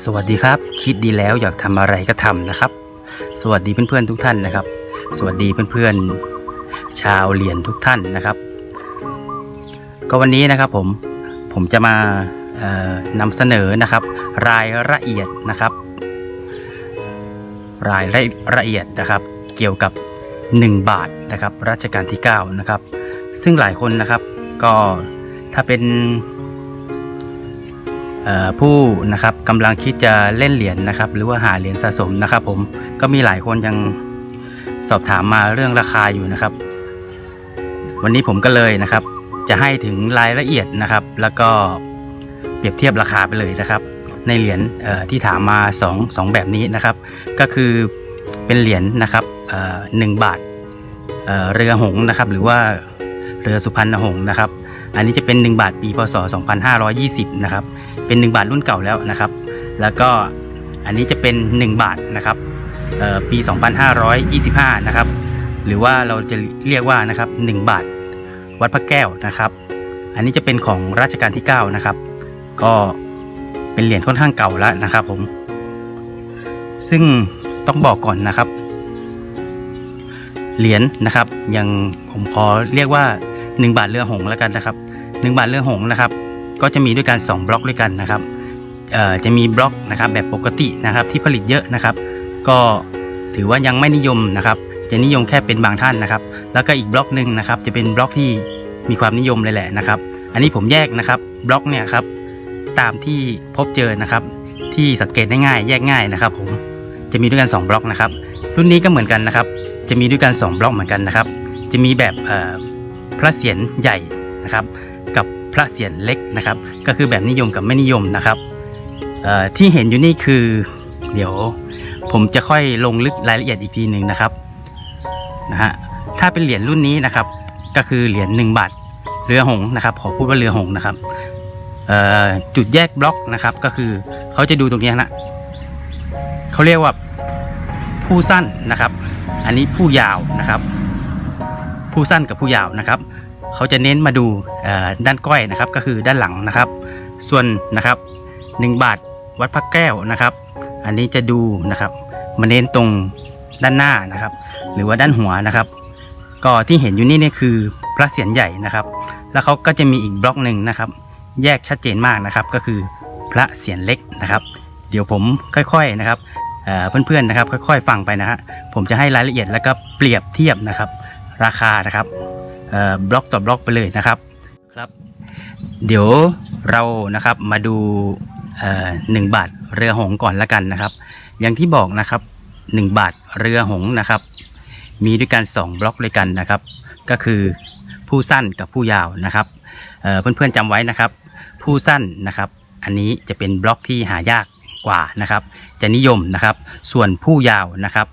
สวัสดีครับ คิดดีแล้วอยากทำอะไรก็ทำนะครับ สวัสดีเพื่อนๆทุกท่านนะครับ สวัสดีเพื่อนๆชาวเหรียนทุกท่านนะครับ ก็วันนี้นะครับผมผมจะมานำเสนอนะครับ รายละเอียดนะครับ รายละเอียดนะครับ เกี่ยวกับ 1 บาทนะครับรัชกาลที่9นะครับ ซึ่งหลายคนนะครับก็ถ้าเป็น ผู้นะครับกำลังคิดจะเล่นเหรียญนะครับ หรือว่าหาเหรียญสะสมนะครับผมก็มีหลายคนยังสอบถามมาเรื่องราคาอยู่นะครับ วันนี้ผมก็เลยนะครับ จะให้ถึงรายละเอียดนะครับ แล้วก็เปรียบเทียบราคาไปเลยนะครับ ในเหรียญที่ถามมา2 2แบบนี้นะครับ ก็คือเป็นเหรียญนะครับหนึ่งบาทเเรือหงนะครับ หรือว่าเรือสุพรรณหงนะครับ อันนี้จะเป็น 1 บาทปีพศ2520 นะครับ เป็น 1 บาทรุ่นเก่าแล้วนะครับ แล้วก็อันนี้จะเป็น 1 บาทนะครับเอ่อปี 2525 นะครับ หรือว่าเราจะเรียกว่านะครับ 1 บาท วัดพระแก้วนะครับ อันนี้จะเป็นของรัชกาลที่ 9 นะครับ ก็เป็นเหรียญค่อนข้างเก่าแล้วนะครับผม ซึ่งต้องบอกก่อนนะครับ เหรียญนะครับยังผมขอเรียกว่า 1 บาทเรือหงส์แล้วกันนะครับ 1 บาทเรือหงส์นะครับ ก็จะมีด้วยกัน 2 บล็อกด้วยกันนะครับเอ่อจะมีบล็อกนะครับแบบปกตินะครับที่ผลิตเยอะนะครับ ก็ถือว่ายังไม่นิยมนะครับ จะนิยมแค่เป็นบางท่านนะครับ แล้วก็อีกบล็อกหนึ่งนะครับ จะเป็นบล็อกที่มีความนิยมเลยแหละนะครับ อันนี้ผมแยกนะครับบล็อกเนี่ยครับตามที่พบเจอนะครับ ที่สังเกตได้ง่ายแยกง่ายนะครับ ผมจะมีด้วยกัน 2 บล็อกนะครับ รุ่นนี้ก็เหมือนกันนะครับ จะมีด้วยกัน 2 บล็อกเหมือนกันนะครับ จะมีแบบเอ่อพระเศียรใหญ่นะครับ กับ พระเศียรเล็กนะครับ ก็คือแบบนิยมกับไม่นิยมนะครับที่เห็นอยู่นี่คือ เดี๋ยวผมจะค่อยลงลึกรายละเอียดอีกทีหนึ่งนะครับนะฮะถ้าเป็นเหรียญรุ่นนี้นะครับ ก็คือเหรียญ1บาทเรือหงนะครับขอพูดว่าเรือหงนะครับจุดแยกบล็อกนะครับก็คือเขาจะดูตรงนี้นะเขาเรียกว่าผู้สั้นนะครับ อันนี้ผู้ยาวนะครับ ผู้สั้นกับผู้ยาวนะครับ เขาจะเน้นมาดูด้านก้อยนะครับ ก็คือด้านหลังนะครับ ส่วนนะครับ 1 บาทวัดพระแก้วนะครับ อันนี้จะดูนะครับมาเน้นตรงด้านหน้านะครับ หรือว่าด้านหัวนะครับ ก็ที่เห็นอยู่นี่เนี่ยคือพระเศียรใหญ่นะครับ แล้วเขาก็จะมีอีกบล็อกหนึ่งนะครับ แยกชัดเจนมากนะครับ ก็คือพระเศียรเล็กนะครับ เดี๋ยวผมค่อยๆนะครับเพื่อนๆนะครับ ค่อยๆฟังไปนะฮะผมจะให้รายละเอียดแล้วก็เปรียบเทียบนะครับ ราคานะครับบล็อกต่อบล็อกไปเลยนะครับครับ เดี๋ยวเรานะครับมาดูหนึ่งบาทเรือหงก่อนละกันนะครับ อย่างที่บอกนะครับหนึ่งบาทเรือหงนะครับ มีด้วยกันสองบล็อกด้วยกันนะครับ ก็คือผู้สั้นกับผู้ยาวนะครับเเพื่อนๆจำไว้นะครับ ผู้สั้นนะครับ อันนี้จะเป็นบล็อกที่หายากกว่านะครับ จะนิยมนะครับ ส่วนผู้ยาวนะครับ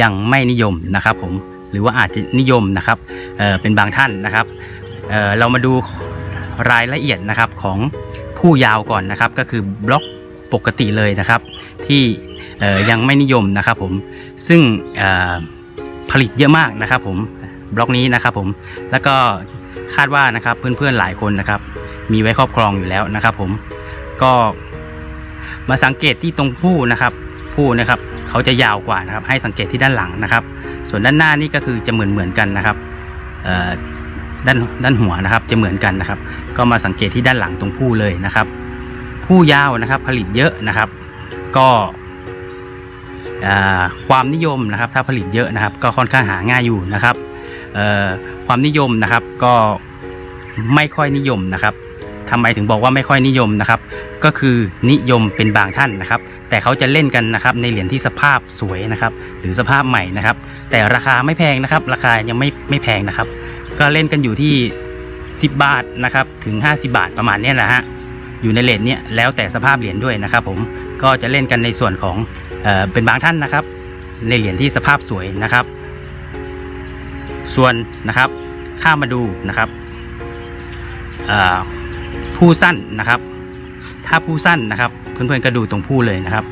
ยังไม่นิยมนะครับผม หรือว่าอาจจะนิยมนะครับเเป็นบางท่านนะครับเเรามาดูรายละเอียดนะครับของผู้ยาวก่อนนะครับ ก็คือบล็อกปกติเลยนะครับ ที่ยังไม่นิยมนะครับผมซึ่งผลิตเยอะมากนะครับผมบล็อกนี้นะครับผมแล้วก็คาดว่านะครับเพื่อนๆหลายคนนะครับ มีไว้ครอบครองอยู่แล้วนะครับ ผมก็มาสังเกตที่ตรงผู้นะครับผู้นะครับ เขาจะยาวกว่านะครับ ให้สังเกตที่ด้านหลังนะครับ ส่วนด้านหน้านี่ก็คือจะเหมือนเหมือนกันนะครับด้านด้านหัวนะครับจะเหมือนกันนะครับ ก็มาสังเกตที่ด้านหลังตรงผู้เลยนะครับ ผู้ยาวนะครับผลิตเยอะนะครับ ก็ความนิยมนะครับ ถ้าผลิตเยอะนะครับ ก็ค่อนข้างหาง่ายอยู่นะครับความนิยมนะครับก็ไม่ค่อยนิยมนะครับทำไมถึงบอกว่าไม่ค่อยนิยมนะครับ ก็คือนิยมเป็นบางท่านนะครับ แต่เขาจะเล่นกันนะครับในเหรียญที่สภาพสวยนะครับ หรือสภาพใหม่นะครับ แต่ราคาไม่แพงนะครับ ราคายังไม่ไม่แพงนะครับ ก็เล่นกันอยู่ที่ 10 บาทนะครับถึง 50 บาทประมาณนี้แหละฮะอยู่ในเลทเนี้ยแล้วแต่สภาพเหรียญด้วยนะครับ ผมก็จะเล่นกันในส่วนของเออเป็นบางท่านนะครับ ในเหรียญที่สภาพสวยนะครับ ส่วนนะครับข้ามาดูนะครับเออผู้สั้นนะครับ ถ้าผู้สั้นนะครับ เพื่อนๆก็ดูตรงผู้เลยนะครับ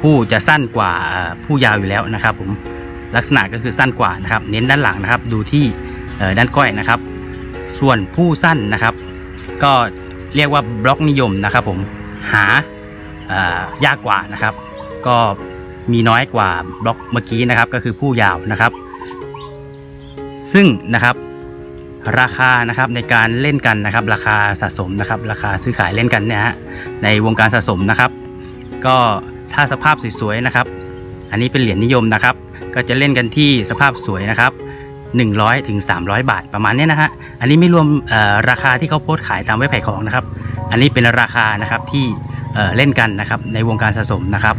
ผู้จะสั้นกว่าผู้ยาวอยู่แล้วนะครับ ผมลักษณะก็คือสั้นกว่านะครับ เน้นด้านหลังนะครับ ดูที่ด้านก้อยนะครับ ส่วนผู้สั้นนะครับ ก็เรียกว่าบล็อกนิยมนะครับ ผมหาายากกว่านะครับ ก็มีน้อยกว่าบล็อกเมื่อกี้นะครับ ก็คือผู้ยาวนะครับ ซึ่งนะครับ ราคานะครับในการเล่นกันนะครับ ราคาสะสมนะครับ ราคาซื้อขายเล่นกันเนี่ยฮะในวงการสะสมนะครับ ก็ถ้าสภาพสวยๆนะครับ อันนี้เป็นเหรียญนิยมนะครับ ก็จะเล่นกันที่สภาพสวยนะครับ 100ถึง300 บาทประมาณนี้นะฮะอันนี้ไม่รวมเอ่อราคาที่เขาโพสขายตามเว็บขายของนะครับ อันนี้เป็นราคานะครับที่เอ่อเล่นกันนะครับในวงการสะสมนะครับ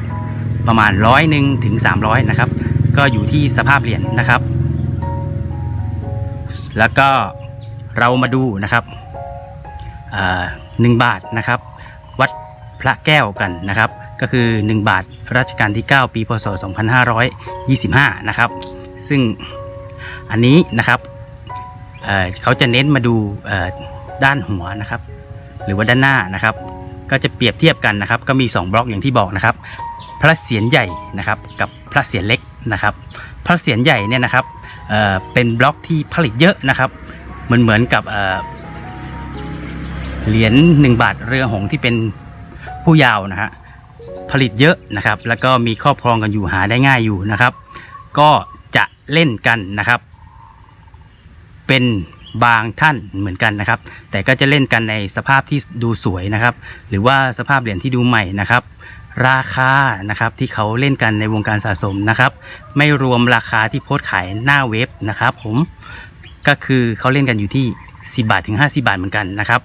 ประมาณร้อยหนึ่งถึง300นะครับก็อยู่ที่สภาพเหรียญนะครับ แล้วก็เรามาดูนะครับหนึ่งบาทนะครับ วัดพระแก้วกันนะครับ ก็คือ 1 บาทรัชกาลที่ 9 ปีพศ 2525 นะครับ ซึ่งอันนี้นะครับเเขาจะเน้นมาดูด้านหัวนะครับ หรือว่าด้านหน้านะครับ ก็จะเปรียบเทียบกันนะครับ ก็มี 2 บล็อกอย่างที่บอกนะครับ พระเศียรใหญ่นะครับกับพระเศียรเล็กนะครับ พระเศียรใหญ่เนี่ยนะครับ เป็นบล็อกที่ผลิตเยอะนะครับเหมือนเหมือนกับเหรียญ1บาทเรือหงที่เป็นผู้ยาวนะฮะผลิตเยอะนะครับ แล้วก็มีครอบครองกันอยู่หาได้ง่ายอยู่นะครับ ก็จะเล่นกันนะครับ เป็นบางท่านเหมือนกันนะครับ แต่ก็จะเล่นกันในสภาพที่ดูสวยนะครับ หรือว่าสภาพเหรียญที่ดูใหม่นะครับ ราคานะครับที่เขาเล่นกันในวงการสะสมนะครับ ไม่รวมราคาที่โพสขายหน้าเว็บนะครับ ผมก็คือเขาเล่นกันอยู่ที่ 10 บาทถึง 50 บาทเหมือนกันนะครับ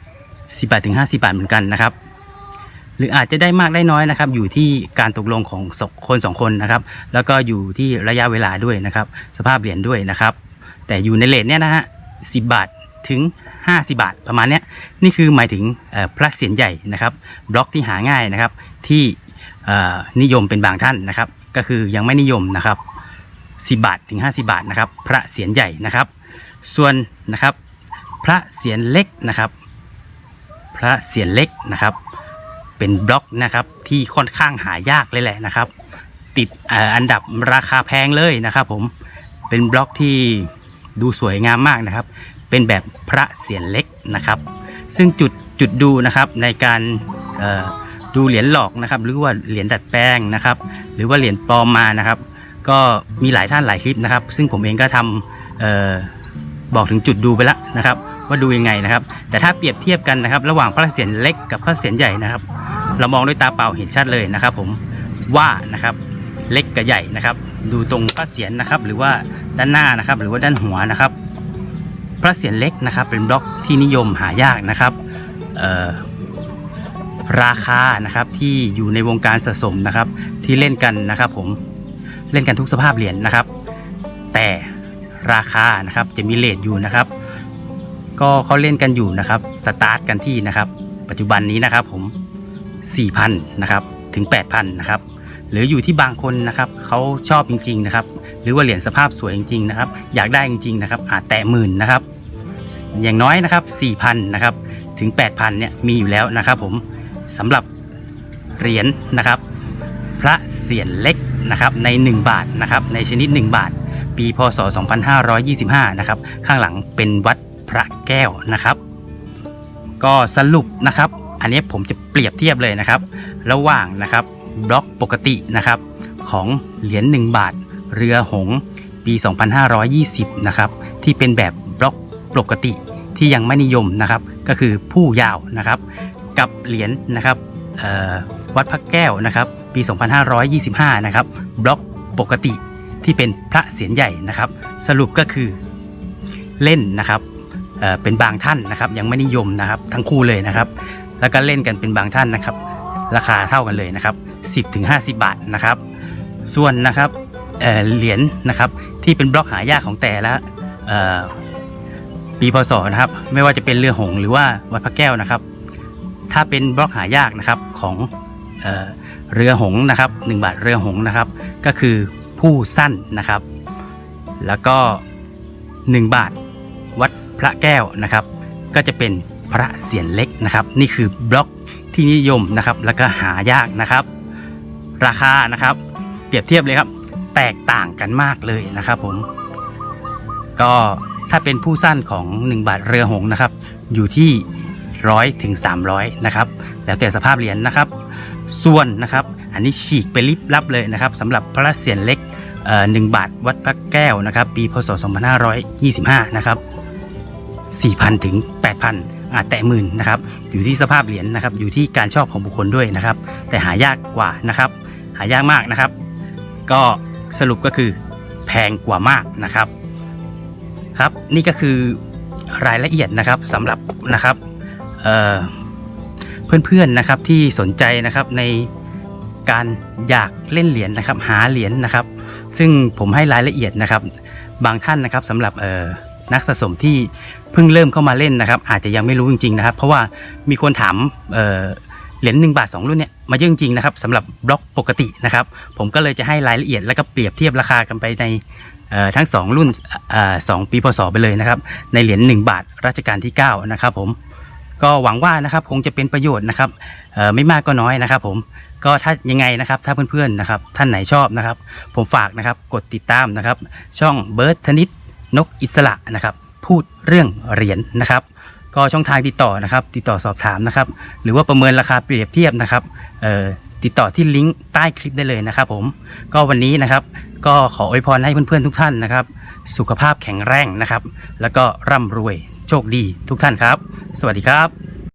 10 บาทถึง 50 บาทเหมือนกันนะครับ หรืออาจจะได้มากได้น้อยนะครับ อยู่ที่การตกลงของสองคนสองคนนะครับ แล้วก็อยู่ที่ระยะเวลาด้วยนะครับ สภาพเหรียญด้วยนะครับ แต่อยู่ในเลทเนี้ยนะฮะ10 บาท ถึง 50 บาทประมาณนี้นี่คือหมายถึงพระเศียรใหญ่นะครับ บล็อกที่หาง่ายนะครับ ที่นิยมเป็นบางท่านนะครับ ก็คือยังไม่นิยมนะครับ 10 บาทถึง 50 บาทนะครับ พระเศียรใหญ่นะครับ ส่วนนะครับพระเศียรเล็กนะครับ พระเศียรเล็กนะครับ เป็นบล็อกนะครับที่ค่อนข้างหายากเลยแหละนะครับ ติดออันดับราคาแพงเลยนะครับ ผมเป็นบล็อกที่ดูสวยงามมากนะครับ เป็นแบบพระเศียรเล็กนะครับ ซึ่งจุดจุดดูนะครับในการดูเหรียญหลอกนะครับ หรือว่าเหรียญดัดแปลงนะครับ หรือว่าเหรียญปลอมมานะครับ ก็มีหลายท่านหลายคลิปนะครับ ซึ่งผมเองก็ทำเอ่อบอกถึงจุดดูไปแล้วนะครับ ว่าดูยังไงนะครับ แต่ถ้าเปรียบเทียบกันนะครับ ระหว่างพระเศียรเล็กกับพระเศียรใหญ่นะครับ เรามองด้วยตาเปล่าเห็นชัดเลยนะครับ ผมว่านะครับเล็กกับใหญ่นะครับ ดูตรงพระเศียรนะครับ หรือว่าด้านหน้านะครับ หรือว่าด้านหัวนะครับ พระเศียรเล็กนะครับ เป็นบล็อกที่นิยมหายากนะครับราคานะครับที่อยู่ในวงการสะสมนะครับ ที่เล่นกันนะครับผมเล่นกันทุกสภาพเหรียญนะครับ แต่ราคานะครับจะมีเลทอยู่นะครับ ก็เขาเล่นกันอยู่นะครับสตาร์ทกันที่นะครับ ปัจจุบันนี้นะครับผม 4,000นะครับถึง 8,000นะครับหรืออยู่ที่บางคนนะครับเขาชอบจริง ๆนะครับ หรือว่าเหรียญสภาพสวยจริงๆนะครับ อยากได้จริงๆนะครับ อาจแตะหมื่นนะครับ อย่างน้อยนะครับ4,000นะครับ ถึง 8,000เนี่ยมีอยู่แล้วนะครับ ผมสำหรับเหรียญนะครับ พระเศียรเล็กนะครับใน 1 บาทนะครับ ในชนิด 1 บาท ปีพศ 2525 นะครับ ข้างหลังเป็นวัดพระแก้วนะครับ ก็สรุปนะครับ อันนี้ผมจะเปรียบเทียบเลยนะครับ ระหว่างนะครับบล็อกปกตินะครับของเหรียญ1บาท เรือหงปี 2520 นะครับ ที่เป็นแบบบล็อกปกติที่ยังไม่นิยมนะครับ ก็คือผู้ยาวนะครับ กับเหรียญนะครับวัดพระแก้วนะครับ ปี 2525 นะครับ บล็อกปกติที่เป็นพระเศียรใหญ่นะครับ สรุปก็คือเล่นนะครับเเป็นบางท่านนะครับ ยังไม่นิยมนะครับ ทั้งคู่เลยนะครับ แล้วก็เล่นกันเป็นบางท่านนะครับ ราคาเท่ากันเลยนะครับ 10ถึง50 บาทนะครับ ส่วนนะครับ เหรียญนะครับ ที่เป็นบล็อกหายากของแต่ละปีพศนะครับ ไม่ว่าจะเป็นเรือหงหรือว่าวัดพระแก้วนะครับ ถ้าเป็นบล็อกหายากนะครับของเออเรือหงนะครับ1บาทเรือหงนะครับ ก็คือผู้สั้นนะครับ แล้วก็ 1 บาทวัดพระแก้วนะครับ ก็จะเป็นพระเศียรเล็กนะครับ นี่คือบล็อกที่นิยมนะครับ แล้วก็หายากนะครับ ราคานะครับ เปรียบเทียบเลยครับ แตกต่างกันมากเลยนะครับผม ก็ถ้าเป็นผู้สั้นของ 1 บาทเรือหงนะครับ อยู่ที่ร้อยถึง300นะครับ แล้วแต่สภาพเหรียญนะครับ ส่วนนะครับ อันนี้ฉีกไปลิบลับเลยนะครับสำหรับพระเศียรเล็กเอ่อหนึ่งบาทวัดพระแก้วนะครับ ปีพศ 2525 นะครับ 4,000 ถึง 8,000 อาจแตะหมื่นนะครับ อยู่ที่สภาพเหรียญนะครับ อยู่ที่การชอบของบุคคลด้วยนะครับ แต่หายากกว่านะครับ หายากมากนะครับ ก็ สรุปก็คือแพงกว่ามากนะครับครับนี่ก็คือรายละเอียดนะครับสำหรับนะครับเเพื่อนๆนะครับที่สนใจนะครับในการอยากเล่นเหรียญนะครับ หาเหรียญนะครับ ซึ่งผมให้รายละเอียดนะครับ บางท่านนะครับสำหรับนักสะสมที่เพิ่งเริ่มเข้ามาเล่นนะครับ อาจจะยังไม่รู้จริงๆนะครับ เพราะว่ามีคนถาม เหรียญหนึ่งบาทสองรุ่นเนี่ยมาเยอะจริงๆนะครับสำหรับบล็อกปกตินะครับ ผมก็เลยจะให้รายละเอียดแล้วก็เปรียบเทียบราคากันไปในทั้ง 2 รุ่นสองปีพศไปเลยนะครับ ในเหรียญ1บาทรัชกาลที่ 9 นะครับผมก็หวังว่านะครับคงจะเป็นประโยชน์นะครับไม่มากก็น้อยนะครับ ผมก็ถ้ายังไงนะครับถ้าเพื่อนๆนะครับท่านไหนชอบนะครับ ผมฝากนะครับกดติดตามนะครับ ช่องเบิร์ดธนิตนกอิสระนะครับ พูดเรื่องเหรียญนะครับ ก็ช่องทางติดต่อนะครับ ติดต่อสอบถามนะครับ หรือว่าประเมินราคาเปรียบเทียบนะครับติดต่อที่ลิงก์ใต้คลิปได้เลยนะครับ ผม ก็วันนี้นะครับ ก็ขออวยพรให้เพื่อนๆทุกท่านนะครับ สุขภาพแข็งแรงนะครับ แล้วก็ร่ำรวยโชคดีทุกท่านครับ สวัสดีครับ